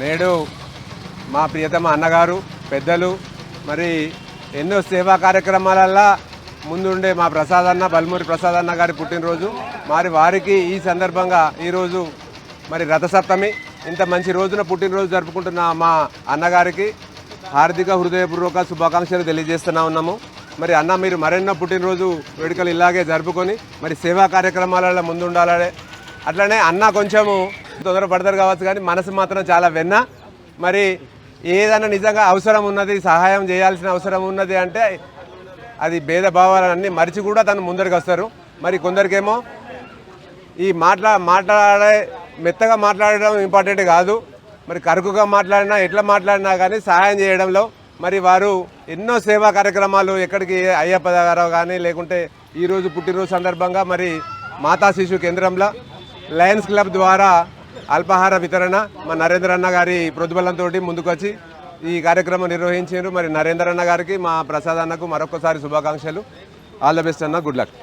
నేడు మా ప్రియతమ అన్నగారు పెద్దలు మరి ఎన్నో సేవా కార్యక్రమాలల్లో ముందుండే మా ప్రసాద్ అన్న బల్మూరి ప్రసాద్ అన్న గారి పుట్టినరోజు. మరి వారికి ఈ సందర్భంగా ఈరోజు మరి రథసప్తమి. ఇంత మంచి రోజున పుట్టినరోజు జరుపుకుంటున్న మా అన్నగారికి హార్దిక హృదయపూర్వక శుభాకాంక్షలు తెలియజేస్తున్నా ఉన్నాము. మరి అన్న మీరు మరెన్నో పుట్టినరోజు వేడుకలు ఇలాగే జరుపుకొని మరి సేవా కార్యక్రమాలలో ముందుండాలనే. అట్లనే అన్న కొంచెము తొందరపడతారు కావచ్చు కానీ మనసు మాత్రం చాలా వెన్న. మరి ఏదైనా నిజంగా అవసరం ఉన్నది సహాయం చేయాల్సిన అవసరం ఉన్నది అంటే అది భేదభావాలన్నీ మరిచి కూడా తను ముందరికి వస్తారు. మరి కొందరికేమో ఈ మాట్లా మాట్లాడే మెత్తగా మాట్లాడడం ఇంపార్టెంట్ కాదు. మరి కరుకుగా మాట్లాడినా ఎట్లా మాట్లాడినా కానీ సహాయం చేయడంలో మరి వారు ఎన్నో సేవా కార్యక్రమాలు ఎక్కడికి అయ్యప్ప గారు కానీ లేకుంటే ఈరోజు పుట్టినరోజు సందర్భంగా మరి మాతా శిశు కేంద్రంలో లయన్స్ క్లబ్ ద్వారా అల్పాహార వితరణ. మా నరేంద్ర అన్న గారి ప్రతిబలంతో ముందుకొచ్చి ఈ కార్యక్రమం నిర్వహించారు. మరి నరేంద్ర అన్న గారికి మా ప్రసాద్ అన్నకు మరొకసారి శుభాకాంక్షలు. ఆల్ ద బెస్ట్ అన్న. Good luck